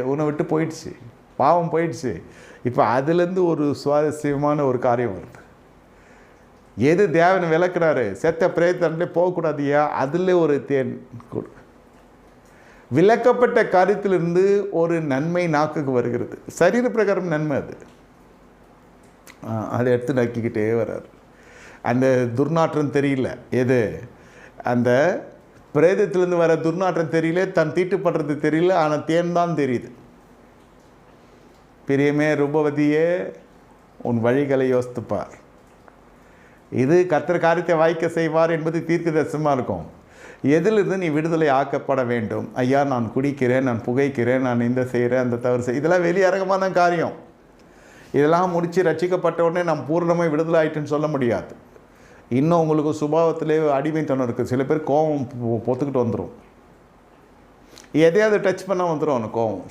உன்னை விட்டு போயிடுச்சு. பாவம் போயிடுச்சு. இப்போ அதுலேருந்து ஒரு சுவாரஸ்யமான ஒரு காரியம் வருது. எது தேவன் விளக்குறாரு? செத்த பிரேத்தன்லே போகக்கூடாதியா? அதில் ஒரு தேன் கொடு. விளக்கப்பட்ட காரியத்திலிருந்து ஒரு நன்மை நாக்குக்கு வருகிறது. சரீர பிரகாரம் நன்மை அது. அதை எடுத்து நக்கிக்கிட்டே வர்றார். அந்த துர்நாற்றம் தெரியல. எது? அந்த பிரேதத்திலேருந்து வர துர்நாற்றம் தெரியல தன் தீட்டுப்படுறது தெரியல ஆனால் தேன் தான் தெரியுது. பிரியமே ரூபவதியே உன் வழிகளை யோசித்துப்பார். இது கர்த்தர் காரியத்தை வாய்க்க செய்வார் என்பது தீர்க்க தரிசனமாக இருக்கும். எதிலிருந்து நீ விடுதலை ஆக்கப்பட வேண்டும். ஐயா நான் குடிக்கிறேன் நான் புகைக்கிறேன் நான் இந்த செய்கிறேன் அந்த தவறு செய். இதெல்லாம் வெளியரங்கமான காரியம். இதெல்லாம் முடித்து ரட்சிக்கப்பட்ட உடனே நான் பூர்ணமாக விடுதலை ஆயிட்டுன்னு சொல்ல முடியாது. இன்னும் உங்களுக்கு சுபாவத்திலே அடிமைத்தனம் இருக்குது சில பேர் கோபம் பொத்துக்கிட்டு வந்துடும் எதையாவது டச் பண்ணால் வந்துடும் அவனுக்கு கோபம்.